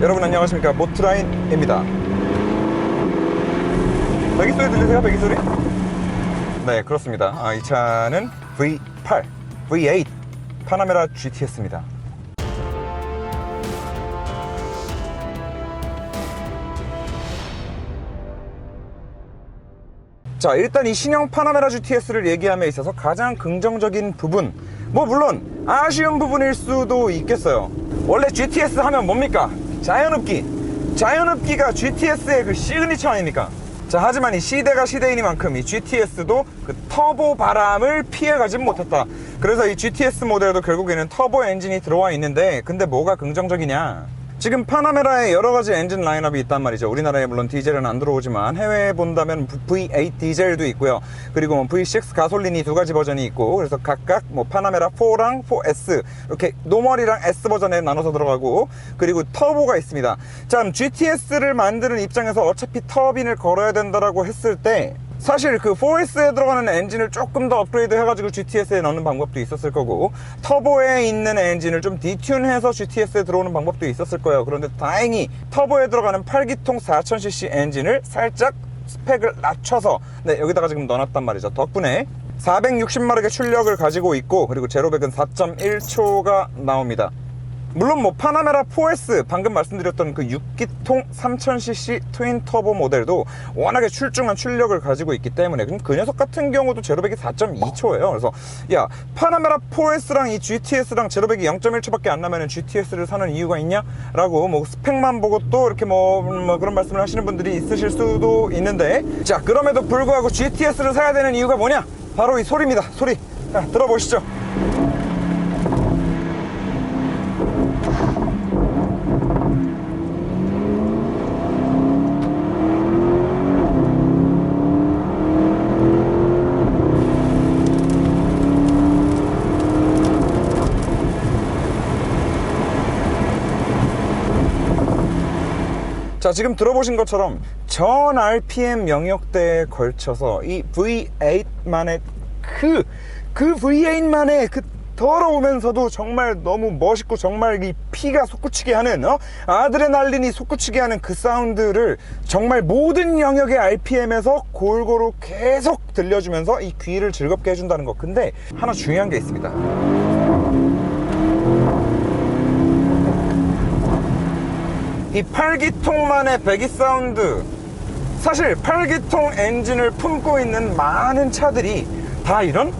여러분 안녕하십니까? 모트라인입니다. 배기 소리 들리세요? 배기 소리? 네 그렇습니다. 아, 이 차는 V8 V8 파나메라 GTS입니다. 자 일단 이 신형 파나메라 GTS를 얘기함에 있어서 가장 긍정적인 부분 뭐 물론 아쉬운 부분일 수도 있겠어요. 원래 GTS 하면 뭡니까 자연흡기. 자연흡기가 GTS의 그 시그니처 아닙니까? 자 하지만 이 시대가 시대이니만큼 이 GTS도 그 터보 바람을 피해가진 못했다. 그래서 이 GTS 모델도 결국에는 터보 엔진이 들어와 있는데 근데 뭐가 긍정적이냐 지금 파나메라에 여러 가지 엔진 라인업이 있단 말이죠. 우리나라에 물론 디젤은 안 들어오지만 해외에 본다면 V8 디젤도 있고요. 그리고 뭐 V6 가솔린이 두 가지 버전이 있고 그래서 각각 뭐 파나메라 4랑 4S 이렇게 노멀이랑 S 버전에 나눠서 들어가고 그리고 터보가 있습니다. 참 GTS를 만드는 입장에서 어차피 터빈을 걸어야 된다라고 했을 때 사실 그 4S에 들어가는 엔진을 조금 더 업그레이드 해가지고 GTS에 넣는 방법도 있었을 거고 터보에 있는 엔진을 좀 디튠해서 GTS에 들어오는 방법도 있었을 거예요. 그런데 다행히 터보에 들어가는 8기통 4000cc 엔진을 살짝 스펙을 낮춰서 네 여기다가 지금 넣어놨단 말이죠. 덕분에 460마력의 출력을 가지고 있고 그리고 제로백은 4.1초가 나옵니다 물론 뭐 파나메라 4S 방금 말씀드렸던 그 6기통 3000cc 트윈 터보 모델도 워낙에 출중한 출력을 가지고 있기 때문에 그 녀석 같은 경우도 제로백이 4.2초예요 그래서 야 파나메라 4S랑 이 GTS랑 제로백이 0.1초밖에 안 나면 GTS를 사는 이유가 있냐? 라고 뭐 스펙만 보고 또 이렇게 뭐, 뭐 그런 말씀을 하시는 분들이 있으실 수도 있는데 자 그럼에도 불구하고 GTS를 사야 되는 이유가 뭐냐? 바로 이 소리입니다 소리 자, 들어보시죠 자 지금 들어보신 것처럼 전 RPM 영역대에 걸쳐서 이 V8만의 그, 그 V8만의 그 더러우면서도 정말 너무 멋있고 정말 이 피가 솟구치게 하는 어? 아드레날린이 솟구치게 하는 그 사운드를 정말 모든 영역의 RPM에서 골고루 계속 들려주면서 이 귀를 즐겁게 해준다는 거 근데 하나 중요한 게 있습니다 이 8기통만의 배기 사운드. 사실 8기통 엔진을 품고 있는 많은 차들이 다 이런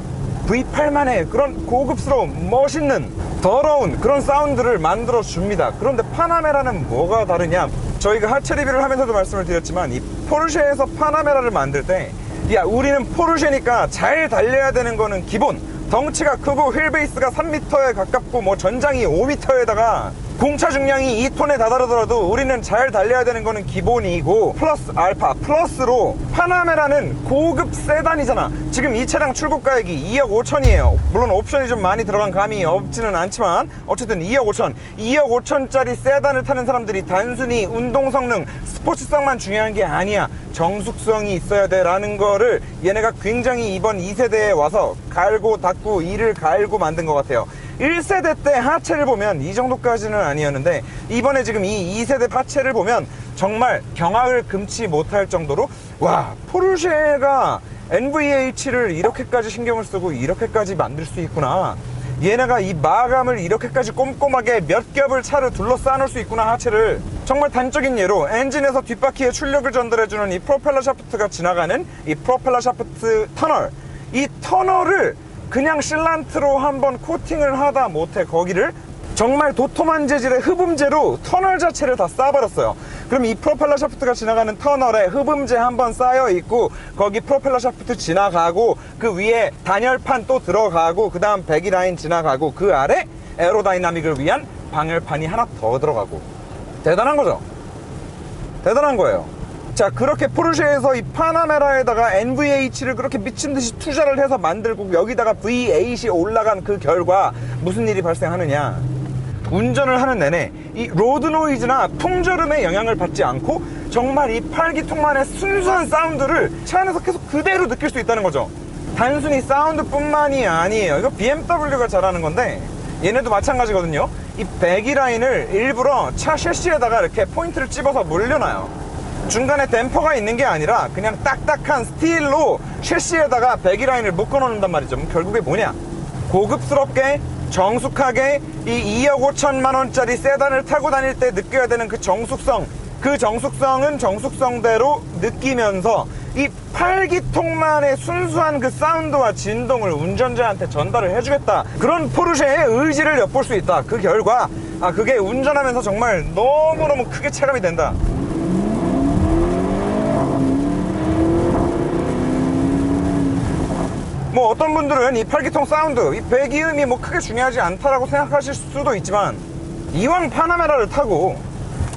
V8만의 그런 고급스러운 멋있는 더러운 그런 사운드를 만들어 줍니다. 그런데 파나메라는 뭐가 다르냐? 저희가 하체 리뷰를 하면서도 말씀을 드렸지만 이 포르쉐에서 파나메라를 만들 때 야 우리는 포르쉐니까 잘 달려야 되는 거는 기본. 덩치가 크고 휠베이스가 3m에 가깝고 뭐 전장이 5m에다가 공차 중량이 2톤에 다다르더라도 우리는 잘 달려야 되는 거는 기본이고 플러스 알파 플러스로 파나메라는 고급 세단이잖아. 지금 이 차량 출고 가액이 2억 5천이에요. 물론 옵션이 좀 많이 들어간 감이 없지는 않지만 어쨌든 2억 5천 2억 5천짜리 세단을 타는 사람들이 단순히 운동 성능 스포츠성만 중요한 게 아니야. 정숙성이 있어야 돼 라는 거를 얘네가 굉장히 이번 2세대에 와서 갈고 닦고 이를 갈고 만든 것 같아요 1세대 때 하체를 보면 이 정도까지는 아니었는데 이번에 지금 이 2세대 하체를 보면 정말 경악을 금치 못할 정도로 와 포르쉐가 NVH를 이렇게까지 신경을 쓰고 이렇게까지 만들 수 있구나. 얘네가 이 마감을 이렇게까지 꼼꼼하게 몇 겹을 차를 둘러싸 놓을 수 있구나 하체를. 정말 단적인 예로 엔진에서 뒷바퀴에 출력을 전달해주는 이 프로펠러 샤프트가 지나가는 이 프로펠러 샤프트 터널. 이 터널을 그냥 실란트로 한번 코팅을 하다 못해 거기를 정말 도톰한 재질의 흡음재로 터널 자체를 다 쌓아버렸어요. 그럼 이 프로펠러 샤프트가 지나가는 터널에 흡음재 한번 쌓여 있고 거기 프로펠러 샤프트 지나가고 그 위에 단열판 또 들어가고 그 다음 배기 라인 지나가고 그 아래 에어로다이나믹을 위한 방열판이 하나 더 들어가고 대단한 거죠. 대단한 거예요. 자 그렇게 포르쉐에서 이 파나메라에다가 NVH를 그렇게 미친 듯이 투자를 해서 만들고 여기다가 V8이 올라간 그 결과 무슨 일이 발생하느냐? 운전을 하는 내내 이 로드 노이즈나 풍절음에 영향을 받지 않고 정말 이 8기통만의 순수한 사운드를 차 안에서 계속 그대로 느낄 수 있다는 거죠. 단순히 사운드뿐만이 아니에요. 이거 BMW가 잘하는 건데 얘네도 마찬가지거든요. 이 배기 라인을 일부러 차 셰시에다가 이렇게 포인트를 찝어서 물려놔요. 중간에 댐퍼가 있는 게 아니라 그냥 딱딱한 스틸로 셰시에다가 배기 라인을 묶어 놓는단 말이죠. 결국에 뭐냐? 고급스럽게 정숙하게 이 2억 5천만 원짜리 세단을 타고 다닐 때 느껴야 되는 그 정숙성 그 정숙성은 정숙성대로 느끼면서 이 8기통만의 순수한 그 사운드와 진동을 운전자한테 전달을 해주겠다 그런 포르쉐의 의지를 엿볼 수 있다 그 결과 아 그게 운전하면서 정말 너무너무 크게 체감이 된다 뭐 어떤 분들은 이 8기통 사운드, 이 배기음이 뭐 크게 중요하지 않다라고 생각하실 수도 있지만 이왕 파나메라를 타고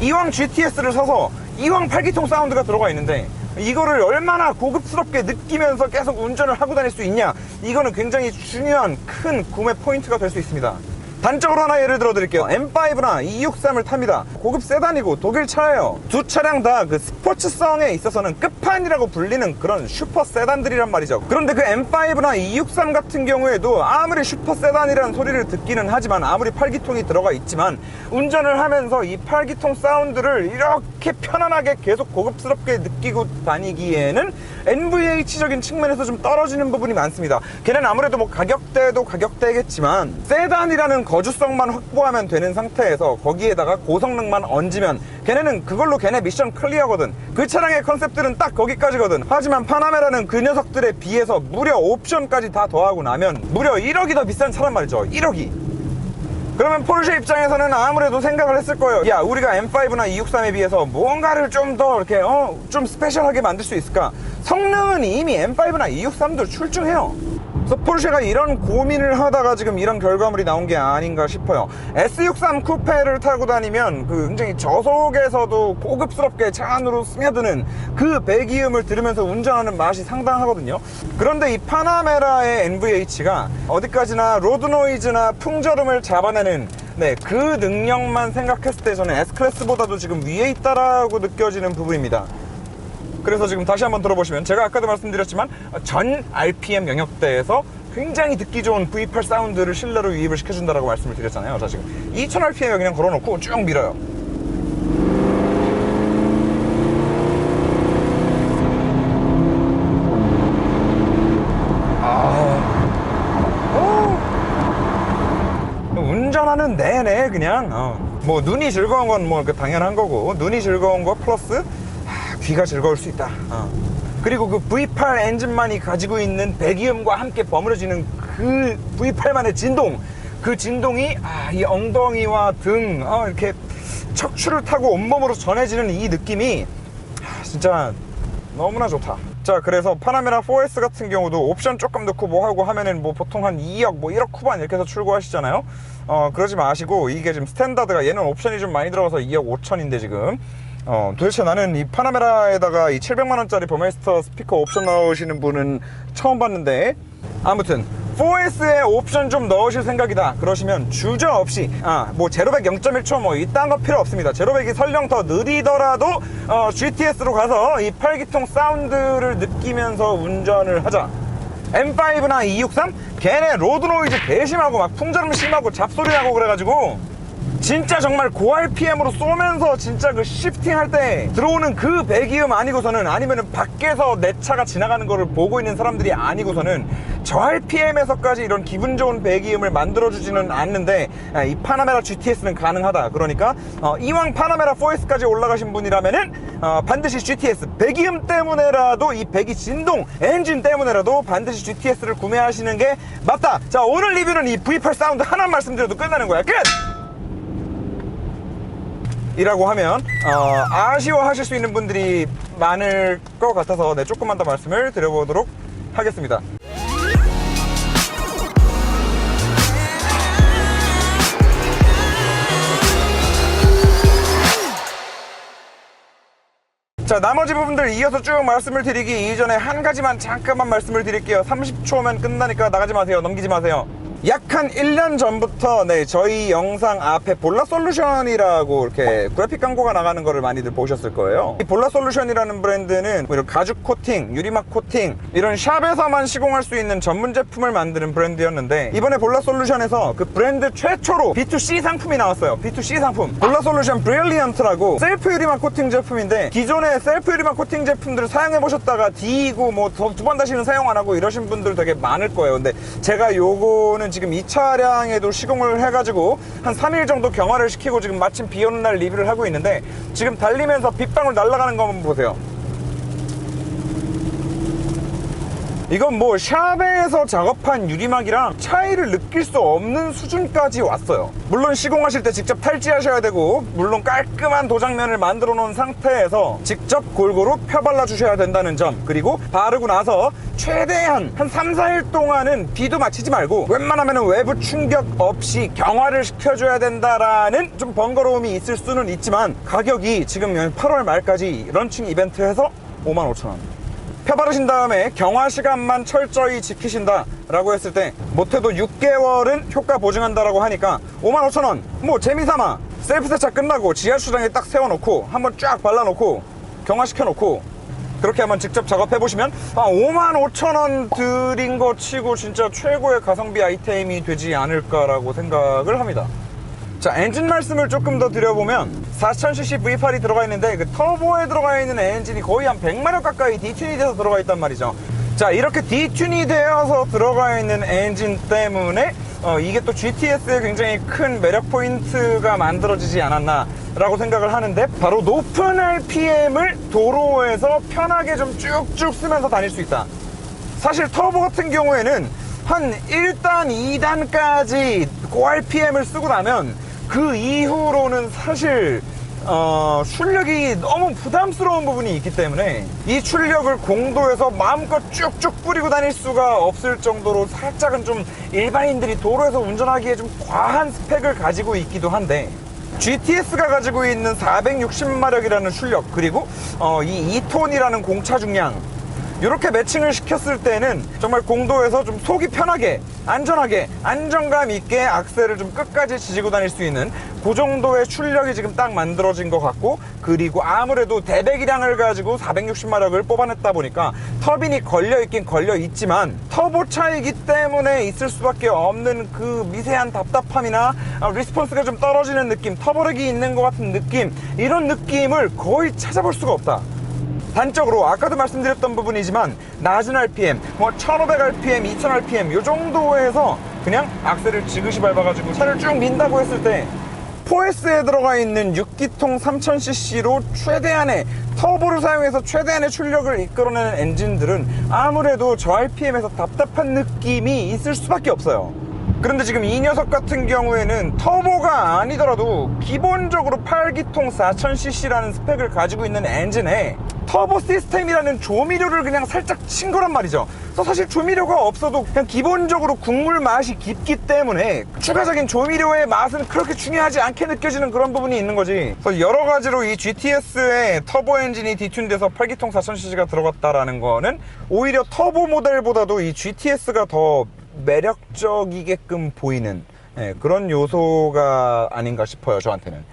이왕 GTS를 사서 이왕 8기통 사운드가 들어가 있는데 이거를 얼마나 고급스럽게 느끼면서 계속 운전을 하고 다닐 수 있냐 이거는 굉장히 중요한 큰 구매 포인트가 될 수 있습니다 단적으로 하나 예를 들어 드릴게요. M5나 E63을 탑니다. 고급 세단이고 독일 차예요. 두 차량 다 그 스포츠성에 있어서는 끝판이라고 불리는 그런 슈퍼 세단들이란 말이죠. 그런데 그 M5나 E63 같은 경우에도 아무리 슈퍼 세단이라는 소리를 듣기는 하지만 아무리 8기통이 들어가 있지만 운전을 하면서 이 8기통 사운드를 이렇게 편안하게 계속 고급스럽게 느끼고 다니기에는 NVH적인 측면에서 좀 떨어지는 부분이 많습니다. 걔는 아무래도 뭐 가격대도 가격대겠지만 세단이라는 거주성만 확보하면 되는 상태에서 거기에다가 고성능만 얹으면 걔네는 그걸로 걔네 미션 클리어거든 그 차량의 컨셉들은 딱 거기까지거든 하지만 파나메라는 그 녀석들에 비해서 무려 옵션까지 다 더하고 나면 무려 1억이 더 비싼 차란 말이죠 1억이 그러면 포르쉐 입장에서는 아무래도 생각을 했을 거예요. 야, 우리가 M5나 E63에 비해서 뭔가를 좀 더 이렇게, 어, 좀 스페셜하게 만들 수 있을까? 성능은 이미 M5나 E63도 출중해요. 그래서 포르쉐가 이런 고민을 하다가 지금 이런 결과물이 나온 게 아닌가 싶어요. S63 쿠페를 타고 다니면 그 굉장히 저속에서도 고급스럽게 차 안으로 스며드는 그 배기음을 들으면서 운전하는 맛이 상당하거든요. 그런데 이 파나메라의 NVH가 어디까지나 로드 노이즈나 풍절음을 잡아내는 네, 그 능력만 생각했을 때 저는 S클래스보다도 지금 위에 있다라고 느껴지는 부분입니다. 그래서 지금 다시 한번 들어보시면 제가 아까도 말씀드렸지만 전 RPM 영역대에서 굉장히 듣기 좋은 V8 사운드를 실내로 유입을 시켜준다라고 말씀을 드렸잖아요. 자 지금 2000 RPM에 그냥 걸어놓고 쭉 밀어요. 아, 오. 운전하는 내내 그냥 어, 뭐 눈이 즐거운 건 뭐 당연한 거고 눈이 즐거운 거 플러스 귀가 즐거울 수 있다. 어. 그리고 그 V8 엔진만이 가지고 있는 배기음과 함께 버무려지는 그 V8만의 진동, 그 진동이 아, 이 엉덩이와 등 어, 이렇게 척추를 타고 온몸으로 전해지는 이 느낌이 아, 진짜 너무나 좋다. 자, 그래서 파나메라 4S 같은 경우도 옵션 조금 넣고 뭐 하고 하면은 뭐 보통 한 2억, 뭐 1억 후반 이렇게 해서 출고하시잖아요. 어, 그러지 마시고 이게 지금 스탠다드가 얘는 옵션이 좀 많이 들어가서 2억 5천인데 지금. 어, 도대체 나는 이 파나메라에다가 이 700만원짜리 버메스터 스피커 옵션 넣으시는 분은 처음 봤는데 아무튼 4S에 옵션 좀 넣으실 생각이다. 그러시면 주저 없이 아, 뭐 제로백 0.1초 뭐 이딴 거 필요 없습니다. 제로백이 설령 더 느리더라도 어, GTS로 가서 이 8기통 사운드를 느끼면서 운전을 하자. M5나 E63 걔네 로드 노이즈 개심하고 막 풍절음 심하고 잡소리 나고 그래가지고 진짜 정말 고 RPM으로 쏘면서 진짜 그 시프팅 할 때 들어오는 그 배기음 아니고서는 아니면은 밖에서 내 차가 지나가는 거를 보고 있는 사람들이 아니고서는 저 RPM에서까지 이런 기분 좋은 배기음을 만들어주지는 않는데 아, 이 파나메라 GTS는 가능하다. 그러니까 어, 이왕 파나메라 4S까지 올라가신 분이라면은 어, 반드시 GTS 배기음 때문에라도 이 배기 진동 엔진 때문에라도 반드시 GTS를 구매하시는 게 맞다. 자 오늘 리뷰는 이 V8 사운드 하나 말씀드려도 끝나는 거야. 끝! 이라고 하면 어, 아쉬워하실 수 있는 분들이 많을 것 같아서 네, 조금만 더 말씀을 드려보도록 하겠습니다. 자 나머지 부분들 이어서 쭉 말씀을 드리기 이전에 한 가지만 잠깐만 말씀을 드릴게요. 30초면 끝나니까 나가지 마세요. 넘기지 마세요 약 한 1년 전부터 네, 저희 영상 앞에 볼라 솔루션이라고 이렇게 그래픽 광고가 나가는 거를 많이들 보셨을 거예요. 이 볼라 솔루션이라는 브랜드는 뭐 이런 가죽 코팅, 유리막 코팅 이런 샵에서만 시공할 수 있는 전문 제품을 만드는 브랜드였는데 이번에 볼라 솔루션에서 그 브랜드 최초로 B2C 상품이 나왔어요. B2C 상품. 볼라 솔루션 브릴리언트라고 셀프 유리막 코팅 제품인데 기존의 셀프 유리막 코팅 제품들을 사용해 보셨다가 D이고 뭐 두 번 다시는 사용 안 하고 이러신 분들 되게 많을 거예요. 근데 제가 요거는 지금 이 차량에도 시공을 해가지고 한 3일 정도 경화를 시키고 지금 마침 비 오는 날 리뷰를 하고 있는데 지금 달리면서 빗방울 날아가는 거 한번 보세요. 이건 뭐 샵에서 작업한 유리막이랑 차이를 느낄 수 없는 수준까지 왔어요. 물론 시공하실 때 직접 탈지하셔야 되고 물론 깔끔한 도장면을 만들어 놓은 상태에서 직접 골고루 펴발라 주셔야 된다는 점. 그리고 바르고 나서 최대한 한 3, 4일 동안은 비도 맞히지 말고 웬만하면 외부 충격 없이 경화를 시켜줘야 된다라는 좀 번거로움이 있을 수는 있지만 가격이 지금 8월 말까지 런칭 이벤트 해서 55,000원 펴 바르신 다음에 경화 시간만 철저히 지키신다 라고 했을 때 못해도 6개월은 효과 보증한다라고 하니까 55,000원. 뭐 재미삼아. 셀프 세차 끝나고 지하 주차장에 딱 세워놓고 한번 쫙 발라놓고 경화시켜 놓고 그렇게 한번 직접 작업해 보시면 아, 55,000원 들인 거 치고 진짜 최고의 가성비 아이템이 되지 않을까라고 생각을 합니다 자 엔진 말씀을 조금 더 드려보면 4000cc V8이 들어가 있는데 그 터보에 들어가 있는 엔진이 거의 한 100마력 가까이 디튠이 돼서 들어가 있단 말이죠. 자 이렇게 디튠이 되어서 들어가 있는 엔진 때문에 어, 이게 또 GTS에 굉장히 큰 매력 포인트가 만들어지지 않았나 라고 생각을 하는데 바로 높은 RPM을 도로에서 편하게 좀 쭉쭉 쓰면서 다닐 수 있다. 사실 터보 같은 경우에는 한 1단, 2단까지 고RPM을 쓰고 나면 그 이후로는 사실 어, 출력이 너무 부담스러운 부분이 있기 때문에 이 출력을 공도에서 마음껏 쭉쭉 뿌리고 다닐 수가 없을 정도로 살짝은 좀 일반인들이 도로에서 운전하기에 좀 과한 스펙을 가지고 있기도 한데 GTS가 가지고 있는 460마력이라는 출력 그리고 어, 이 2톤이라는 공차 중량 이렇게 매칭을 시켰을 때는 정말 공도에서 좀 속이 편하게 안전하게 안정감 있게 악셀을 좀 끝까지 지지고 다닐 수 있는 그 정도의 출력이 지금 딱 만들어진 것 같고 그리고 아무래도 대배기량을 가지고 460마력을 뽑아냈다 보니까 터빈이 걸려 있긴 걸려 있지만 터보 차이기 때문에 있을 수밖에 없는 그 미세한 답답함이나 아, 리스폰스가 좀 떨어지는 느낌 터보력이 있는 것 같은 느낌 이런 느낌을 거의 찾아볼 수가 없다 단적으로 아까도 말씀드렸던 부분이지만 낮은 RPM, 뭐 1500rpm, 2000rpm 요 정도에서 그냥 악셀을 지그시 밟아가지고 차를 쭉 민다고 했을 때 4S에 들어가 있는 6기통 3000cc로 최대한의 터보를 사용해서 최대한의 출력을 이끌어내는 엔진들은 아무래도 저 RPM에서 답답한 느낌이 있을 수밖에 없어요. 그런데 지금 이 녀석 같은 경우에는 터보가 아니더라도 기본적으로 8기통 4000cc라는 스펙을 가지고 있는 엔진에 터보 시스템이라는 조미료를 그냥 살짝 친 거란 말이죠. 그래서 사실 조미료가 없어도 그냥 기본적으로 국물 맛이 깊기 때문에 추가적인 조미료의 맛은 그렇게 중요하지 않게 느껴지는 그런 부분이 있는 거지. 그래서 여러 가지로 이 GTS에 터보 엔진이 디튠돼서 8기통 4000cc가 들어갔다라는 거는 오히려 터보 모델보다도 이 GTS가 더 매력적이게끔 보이는 예, 그런 요소가 아닌가 싶어요 저한테는.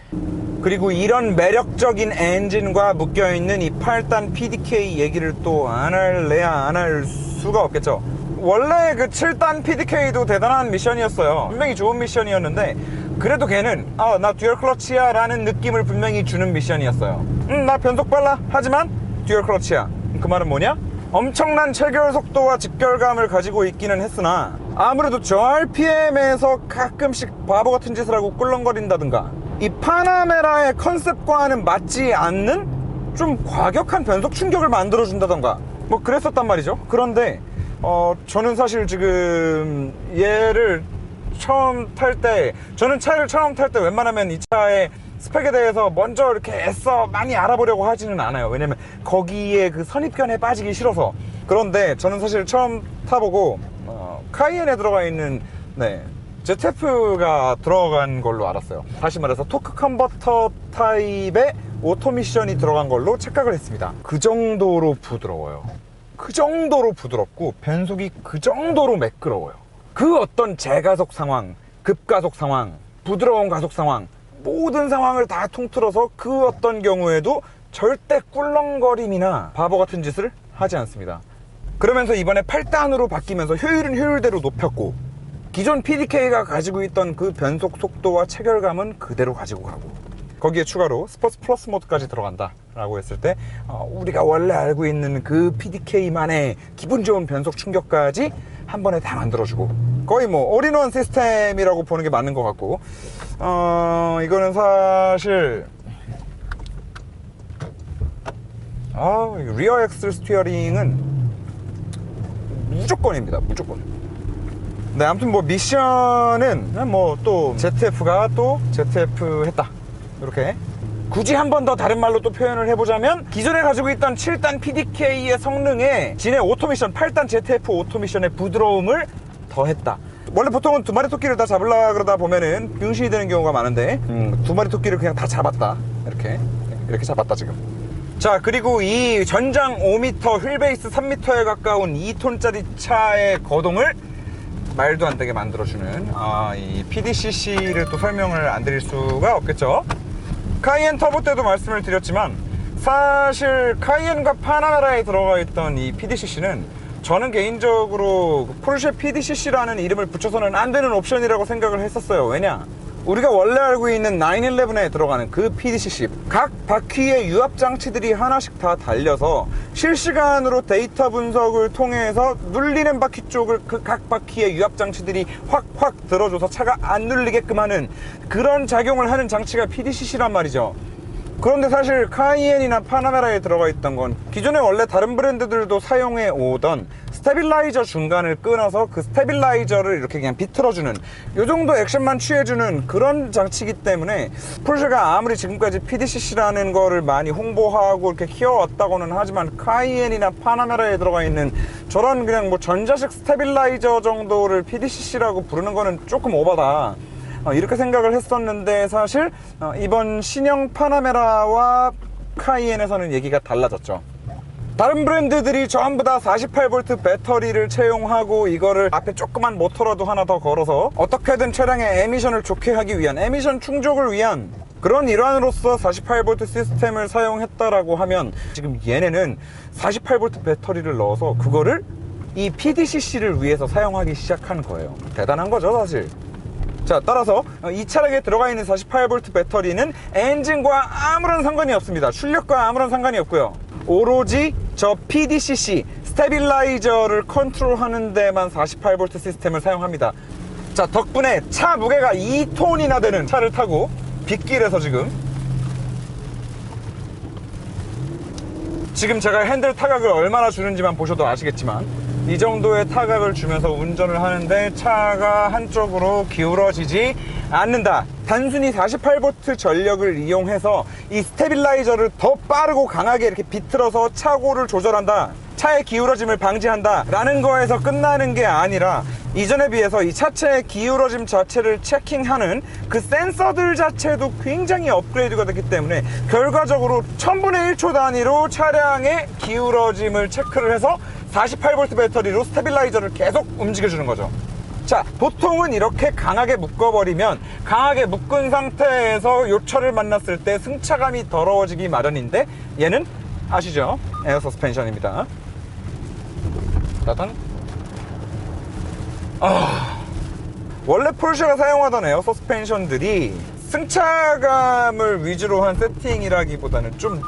그리고 이런 매력적인 엔진과 묶여있는 이 8단 PDK 얘기를 또 안 할래야 안 할 수가 없겠죠. 원래 그 7단 PDK도 대단한 미션이었어요. 분명히 좋은 미션이었는데 그래도 걔는 아 나 듀얼 클러치야 라는 느낌을 분명히 주는 미션이었어요. 음 나 변속 빨라. 하지만 듀얼 클러치야. 그 말은 뭐냐? 엄청난 체결 속도와 직결감을 가지고 있기는 했으나 아무래도 저 RPM에서 가끔씩 바보 같은 짓을 하고 꿀렁거린다든가 이 파나메라의 컨셉과는 맞지 않는 좀 과격한 변속 충격을 만들어준다던가 뭐 그랬었단 말이죠. 그런데 어 저는 사실 지금 얘를 처음 탈 때 저는 차를 처음 탈 때 웬만하면 이 차의 스펙에 대해서 먼저 이렇게 애써 많이 알아보려고 하지는 않아요. 왜냐면 거기에 그 선입견에 빠지기 싫어서. 그런데 저는 사실 처음 타보고 어, 카이엔에 들어가 있는 네 ZF가 들어간 걸로 알았어요. 다시 말해서 토크 컨버터 타입의 오토미션이 들어간 걸로 착각을 했습니다. 그 정도로 부드러워요. 그 정도로 부드럽고 변속이 그 정도로 매끄러워요. 그 어떤 제가속 상황, 급가속 상황, 부드러운 가속 상황 모든 상황을 다 통틀어서 그 어떤 경우에도 절대 꿀렁거림이나 바보 같은 짓을 하지 않습니다. 그러면서 이번에 8단으로 바뀌면서 효율은 효율대로 높였고 기존 PDK가 가지고 있던 그 변속 속도와 체결감은 그대로 가지고 가고 거기에 추가로 스포츠 플러스 모드까지 들어간다 라고 했을 때 어, 우리가 원래 알고 있는 그 PDK만의 기분 좋은 변속 충격까지 한 번에 다 만들어주고 거의 뭐 올인원 시스템이라고 보는 게 맞는 것 같고 어 이거는 사실 아 리어 엑셀 스티어링은 무조건입니다 무조건 네, 아무튼 뭐 미션은 뭐 또 ZF가 또 ZF 했다. 이렇게. 굳이 한 번 더 다른 말로 또 표현을 해보자면 기존에 가지고 있던 7단 PDK의 성능에 진의 오토미션 8단 ZF 오토미션의 부드러움을 더했다. 원래 보통은 두 마리 토끼를 다 잡으려 그러다 보면은 병신이 되는 경우가 많은데 음, 두 마리 토끼를 그냥 다 잡았다. 이렇게 이렇게 잡았다 지금. 자 그리고 이 전장 5m 휠베이스 3m에 가까운 2톤짜리 차의 거동을 말도 안 되게 만들어주는 아, 이 PDCC를 또 설명을 안 드릴 수가 없겠죠. 카이엔 터보 때도 말씀을 드렸지만 사실 카이엔과 파나메라에 들어가 있던 이 PDCC는 저는 개인적으로 포르쉐 PDCC라는 이름을 붙여서는 안 되는 옵션이라고 생각을 했었어요. 왜냐? 우리가 원래 알고 있는 911에 들어가는 그 PDCC 각 바퀴의 유압 장치들이 하나씩 다 달려서 실시간으로 데이터 분석을 통해서 눌리는 바퀴 쪽을 그 각 바퀴의 유압 장치들이 확확 들어줘서 차가 안 눌리게끔 하는 그런 작용을 하는 장치가 PDCC란 말이죠. 그런데 사실 카이엔이나 파나메라에 들어가 있던 건 기존에 원래 다른 브랜드들도 사용해 오던 스테빌라이저 중간을 끊어서 그 스테빌라이저를 이렇게 그냥 비틀어주는 요 정도 액션만 취해주는 그런 장치이기 때문에 포르쉐가 아무리 지금까지 PDCC라는 거를 많이 홍보하고 이렇게 키워왔다고는 하지만 카이엔이나 파나메라에 들어가 있는 저런 그냥 뭐 전자식 스테빌라이저 정도를 PDCC라고 부르는 거는 조금 오바다. 어, 이렇게 생각을 했었는데 사실 어, 이번 신형 파나메라와 카이엔에서는 얘기가 달라졌죠. 다른 브랜드들이 전부 다 48V 배터리를 채용하고 이거를 앞에 조그만 모터라도 하나 더 걸어서 어떻게든 차량의 에미션을 좋게 하기 위한 에미션 충족을 위한 그런 일환으로서 48V 시스템을 사용했다라고 하면 지금 얘네는 48V 배터리를 넣어서 그거를 이 PDCC를 위해서 사용하기 시작한 거예요. 대단한 거죠, 사실. 자 따라서 이 차량에 들어가 있는 48V 배터리는 엔진과 아무런 상관이 없습니다 출력과 아무런 상관이 없고요 오로지 저 PDCC 스테빌라이저를 컨트롤하는 데만 48V 시스템을 사용합니다. 자 덕분에 차 무게가 2톤이나 되는 차를 타고 빗길에서 지금 지금 제가 핸들 타각을 얼마나 주는지만 보셔도 아시겠지만 이 정도의 타각을 주면서 운전을 하는데 차가 한쪽으로 기울어지지 않는다. 단순히 48V 전력을 이용해서 이 스테빌라이저를 더 빠르고 강하게 이렇게 비틀어서 차고를 조절한다. 차의 기울어짐을 방지한다. 라는 거에서 끝나는 게 아니라 이전에 비해서 이 차체의 기울어짐 자체를 체킹하는 그 센서들 자체도 굉장히 업그레이드가 됐기 때문에 결과적으로 1000분의 1초 단위로 차량의 기울어짐을 체크를 해서 48V 배터리로 스테빌라이저를 계속 움직여주는 거죠. 자, 보통은 이렇게 강하게 묶어버리면 강하게 묶은 상태에서 요철을 만났을 때 승차감이 더러워지기 마련인데 얘는 아시죠? 에어 서스펜션입니다. 따단. 아, 원래 폴쉐가 사용하던 에어 서스펜션들이 승차감을 위주로 한 세팅이라기보다는 좀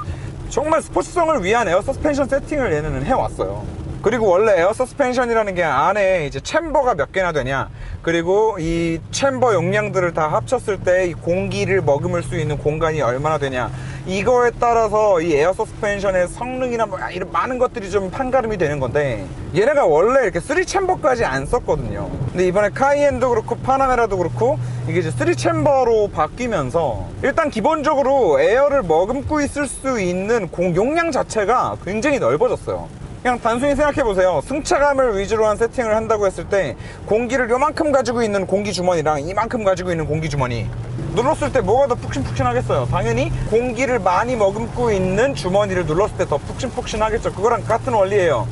정말 스포츠성을 위한 에어 서스펜션 세팅을 얘네는 해왔어요. 그리고 원래 에어 서스펜션이라는 게 안에 이제 챔버가 몇 개나 되냐. 그리고 이 챔버 용량들을 다 합쳤을 때 이 공기를 머금을 수 있는 공간이 얼마나 되냐. 이거에 따라서 이 에어 서스펜션의 성능이나 뭐 이런 많은 것들이 좀 판가름이 되는 건데 얘네가 원래 이렇게 3챔버까지 안 썼거든요. 근데 이번에 카이엔도 그렇고 파나메라도 그렇고 이게 이제 3챔버로 바뀌면서 일단 기본적으로 에어를 머금고 있을 수 있는 공 용량 자체가 굉장히 넓어졌어요 그냥 단순히 생각해 보세요. 승차감을 위주로 한 세팅을 한다고 했을 때 공기를 요만큼 가지고 있는 공기 주머니랑 이만큼 가지고 있는 공기 주머니 눌렀을 때 뭐가 더 푹신푹신하겠어요? 당연히 공기를 많이 머금고 있는 주머니를 눌렀을 때 더 푹신푹신하겠죠. 그거랑 같은 원리예요.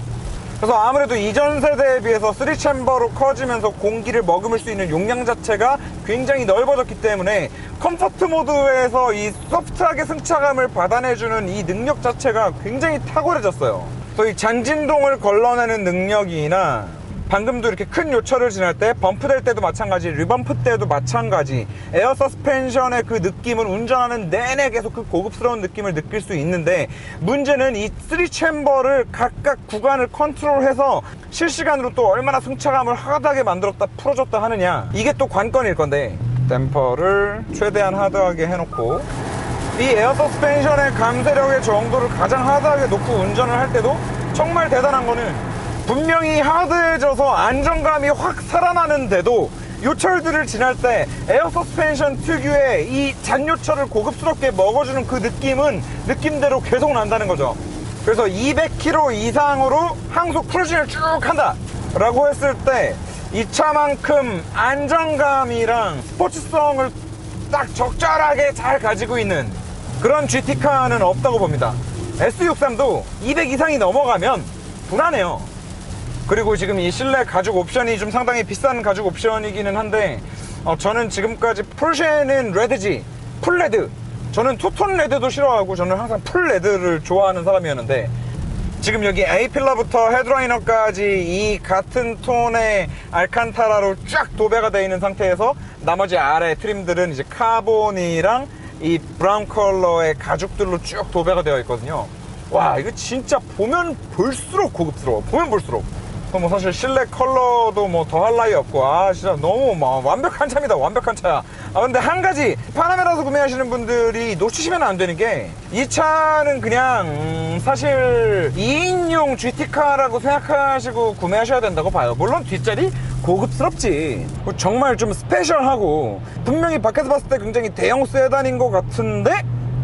그래서 아무래도 이전 세대에 비해서 3챔버로 커지면서 공기를 머금을 수 있는 용량 자체가 굉장히 넓어졌기 때문에 컴포트 모드에서 이 소프트하게 승차감을 받아내주는 이 능력 자체가 굉장히 탁월해졌어요. 이 잔진동을 걸러내는 능력이나 방금도 이렇게 큰 요철을 지날 때 범프 될 때도 마찬가지 리범프 때도 마찬가지 에어 서스펜션의 그 느낌은 운전하는 내내 계속 그 고급스러운 느낌을 느낄 수 있는데 문제는 이 3챔버를 각각 구간을 컨트롤해서 실시간으로 또 얼마나 승차감을 하드하게 만들었다 풀어줬다 하느냐. 이게 또 관건일 건데 댐퍼를 최대한 하드하게 해놓고 이 에어 서스펜션의 감쇄력의 정도를 가장 하드하게 놓고 운전을 할 때도 정말 대단한 거는 분명히 하드해져서 안정감이 확 살아나는데도 요철들을 지날 때 에어 서스펜션 특유의 이 잔요철을 고급스럽게 먹어주는 그 느낌은 느낌대로 계속 난다는 거죠. 그래서 200km 이상으로 항속 크루징을 쭉 한다 라고 했을 때 이 차만큼 안정감이랑 스포츠성을 딱 적절하게 잘 가지고 있는 그런 GT카는 없다고 봅니다. S63도 200 이상이 넘어가면 불안해요. 그리고 지금 이 실내 가죽 옵션이 좀 상당히 비싼 가죽 옵션이기는 한데 어, 저는 지금까지 폴쉐는 레드지 풀레드 저는 투톤 레드도 싫어하고 저는 항상 풀 레드를 좋아하는 사람이었는데 지금 여기 A필러부터 헤드라이너까지 이 같은 톤의 알칸타라로 쫙 도배가 되어 있는 상태에서 나머지 아래 트림들은 이제 카본이랑 이 브라운 컬러의 가죽들로 쭉 도배가 되어 있거든요. 와 이거 진짜 보면 볼수록 고급스러워. 보면 볼수록 뭐 사실 실내 컬러도 뭐 더할 나위 없고 아 진짜 너무 뭐 완벽한 차입니다 완벽한 차야. 아 근데 한 가지 파나메라에서 구매하시는 분들이 놓치시면 안 되는 게 이 차는 그냥 음, 사실 2인용 GT카라고 생각하시고 구매하셔야 된다고 봐요. 물론 뒷자리 고급스럽지. 정말 좀 스페셜하고 분명히 밖에서 봤을 때 굉장히 대형 세단인 것 같은데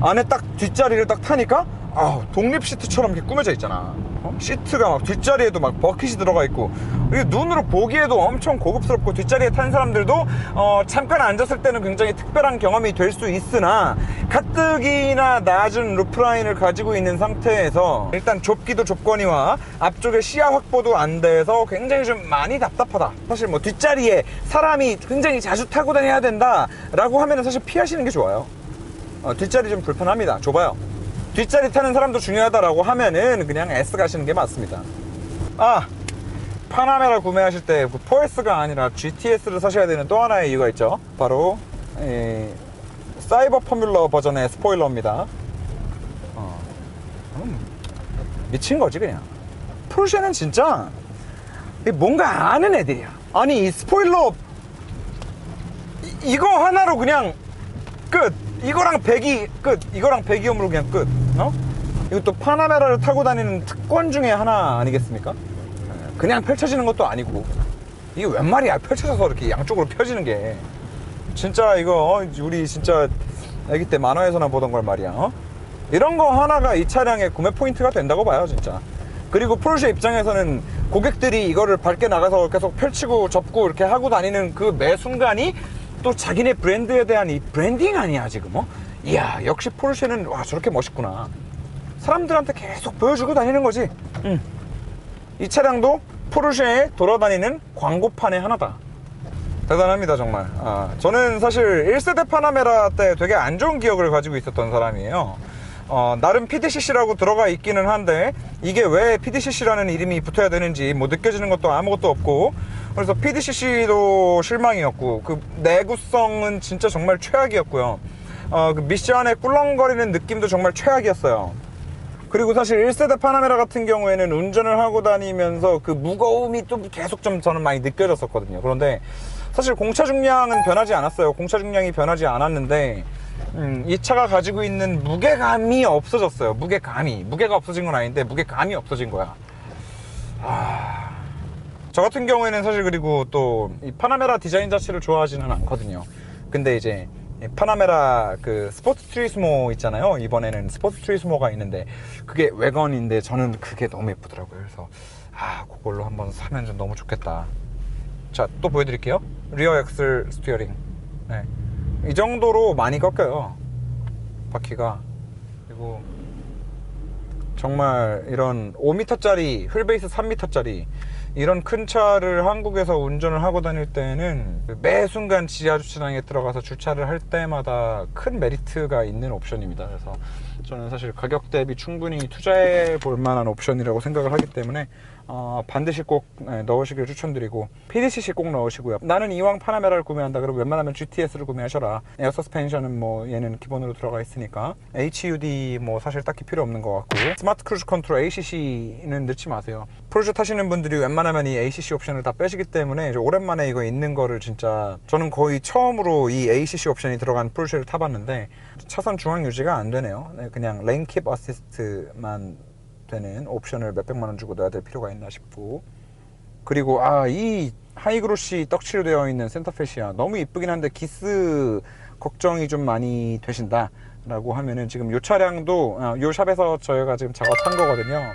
안에 딱 뒷자리를 딱 타니까 아 독립 시트처럼 이렇게 꾸며져 있잖아 어? 시트가 막 뒷자리에도 막 버킷이 들어가 있고 이게 눈으로 보기에도 엄청 고급스럽고 뒷자리에 탄 사람들도 어, 잠깐 앉았을 때는 굉장히 특별한 경험이 될 수 있으나 가뜩이나 낮은 루프라인을 가지고 있는 상태에서 일단 좁기도 좁거니와 앞쪽에 시야 확보도 안 돼서 굉장히 좀 많이 답답하다. 사실 뭐 뒷자리에 사람이 굉장히 자주 타고 다녀야 된다 라고 하면 사실 피하시는 게 좋아요. 어, 뒷자리 좀 불편합니다. 좁아요 뒷자리 타는 사람도 중요하다라고 하면은 그냥 S 가시는 게 맞습니다. 아 파나메라 구매하실 때 4S가 아니라 GTS를 사셔야 되는 또 하나의 이유가 있죠. 바로 이 사이버 포뮬러 버전의 스포일러입니다. 어, 음, 미친 거지 그냥. 포르쉐는 진짜 뭔가 아는 애들이야. 아니 이 스포일러 이, 이거 하나로 그냥 끝. 이거랑 배기 끝. 이거랑 배기음으로 그냥 끝. 어? 이것도 파나메라를 타고 다니는 특권 중에 하나 아니겠습니까? 그냥 펼쳐지는 것도 아니고 이게 웬 말이야 펼쳐져서 이렇게 양쪽으로 펴지는 게 진짜 이거 어, 우리 진짜 애기 때 만화에서나 보던 걸 말이야 어? 이런 거 하나가 이 차량의 구매 포인트가 된다고 봐요 진짜 그리고 포르쉐 입장에서는 고객들이 이거를 밖에 나가서 계속 펼치고 접고 이렇게 하고 다니는 그 매 순간이 또 자기네 브랜드에 대한 이 브랜딩 아니야 지금 어? 이야 역시 포르쉐는 와 저렇게 멋있구나. 사람들한테 계속 보여주고 다니는 거지. 응. 이 차량도 포르쉐에 돌아다니는 광고판의 하나다. 대단합니다 정말. 아, 저는 사실 1세대 파나메라 때 되게 안 좋은 기억을 가지고 있었던 사람이에요. 어, 나름 PDCC라고 들어가 있기는 한데 이게 왜 PDCC라는 이름이 붙어야 되는지 뭐 느껴지는 것도 아무것도 없고 그래서 PDCC도 실망이었고 그 내구성은 진짜 정말 최악이었고요 어, 그 미션의 꿀렁거리는 느낌도 정말 최악이었어요. 그리고 사실 1세대 파나메라 같은 경우에는 운전을 하고 다니면서 그 무거움이 좀 계속 좀 저는 많이 느껴졌었거든요. 그런데 사실 공차 중량은 변하지 않았어요. 공차 중량이 변하지 않았는데 음, 이 차가 가지고 있는 무게감이 없어졌어요. 무게감이. 무게가 없어진 건 아닌데 무게감이 없어진 거야. 아... 저 같은 경우에는 사실 그리고 또 이 파나메라 디자인 자체를 좋아하지는 않거든요. 근데 이제 이 파나메라 그 스포츠 트리스모 있잖아요. 이번에는 스포츠 트리스모가 있는데 그게 외건인데 저는 그게 너무 예쁘더라고요. 그래서 아 그걸로 한번 사면 좀 너무 좋겠다. 자 또 보여드릴게요. 리어 엑셀 스티어링. 네. 이 정도로 많이 꺾여요. 바퀴가. 그리고 정말 이런 5m짜리 휠베이스 3m짜리 이런 큰 차를 한국에서 운전을 하고 다닐 때는 매 순간 지하 주차장에 들어가서 주차를 할 때마다 큰 메리트가 있는 옵션입니다. 그래서 저는 사실 가격 대비 충분히 투자해 볼 만한 옵션이라고 생각을 하기 때문에 어, 반드시 꼭 네, 넣으시길 추천드리고 PDCC 꼭 넣으시고요. 나는 이왕 파나메라를 구매한다. 그러면 웬만하면 GTS를 구매하셔라. 에어 서스펜션은 뭐 얘는 기본으로 들어가 있으니까 HUD 뭐 사실 딱히 필요 없는 것 같고 스마트 크루즈 컨트롤 ACC는 넣지 마세요. 프로젝 타시는 분들이 웬만하면 이 ACC 옵션을 다 빼시기 때문에 오랜만에 이거 있는 거를 진짜 저는 거의 처음으로 이 ACC 옵션이 들어간 포르쉐를 타봤는데 차선 중앙 유지가 안 되네요. 네, 그냥 레인 킵 어시스트만 되는 옵션을 몇백만 원 주고 넣어야 될 필요가 있나 싶고 그리고 아 이 하이그로시 떡칠로 되어 있는 센터페시아 너무 이쁘긴 한데 기스 걱정이 좀 많이 되신다 라고 하면은 지금 요 차량도 아, 요 샵에서 저희가 지금 작업한 거거든요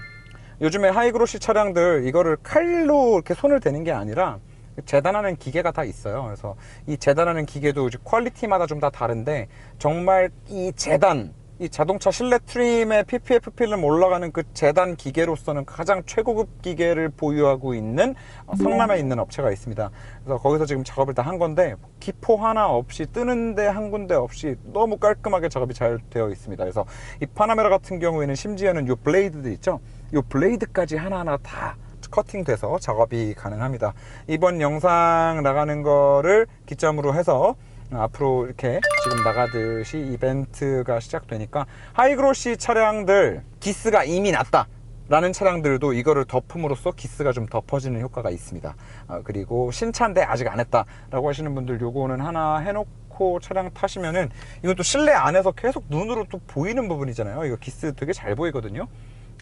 요즘에 하이그로시 차량들 이거를 칼로 이렇게 손을 대는 게 아니라 재단하는 기계가 다 있어요. 그래서 이 재단하는 기계도 퀄리티마다 좀 다 다른데 정말 이 재단 이 자동차 실내 트림의 PPF 필름 올라가는 그 재단 기계로서는 가장 최고급 기계를 보유하고 있는 어, 성남에 있는 업체가 있습니다. 그래서 거기서 지금 작업을 다 한 건데 기포 하나 없이 뜨는데 한 군데 없이 너무 깔끔하게 작업이 잘 되어 있습니다. 그래서 이 파나메라 같은 경우에는 심지어는 요 블레이드들 있죠. 요 블레이드까지 하나하나 다 커팅돼서 작업이 가능합니다. 이번 영상 나가는 거를 기점으로 해서 앞으로 이렇게 지금 나가듯이 이벤트가 시작되니까 하이그로시 차량들 기스가 이미 났다. 라는 차량들도 이거를 덮음으로써 기스가 좀 덮어지는 효과가 있습니다. 아, 그리고 신차인데 아직 안 했다 라고 하시는 분들 요거는 하나 해놓고 차량 타시면은 이것도 실내 안에서 계속 눈으로 또 보이는 부분이잖아요. 이거 기스 되게 잘 보이거든요.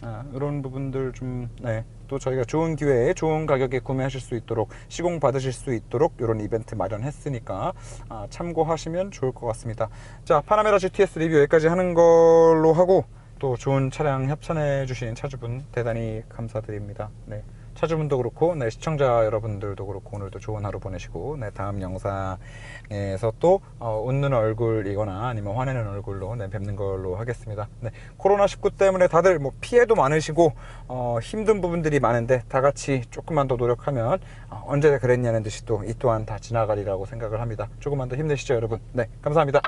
아, 이런 부분들 좀, 네, 또 저희가 좋은 기회에 좋은 가격에 구매하실 수 있도록 시공 받으실 수 있도록 이런 이벤트 마련했으니까 아, 참고하시면 좋을 것 같습니다. 자, 파나메라 GTS 리뷰 여기까지 하는 걸로 하고 또 좋은 차량 협찬해 주신 차주분 대단히 감사드립니다. 네. 차주분도 그렇고 네, 시청자 여러분들도 그렇고 오늘도 좋은 하루 보내시고 네, 다음 영상에서 또 어, 웃는 얼굴이거나 아니면 화내는 얼굴로 네, 뵙는 걸로 하겠습니다. 네, 코로나19 때문에 다들 뭐 피해도 많으시고 어, 힘든 부분들이 많은데 다 같이 조금만 더 노력하면 어, 언제 그랬냐는 듯이 또 이 또한 다 지나가리라고 생각을 합니다. 조금만 더 힘내시죠 여러분. 네, 감사합니다.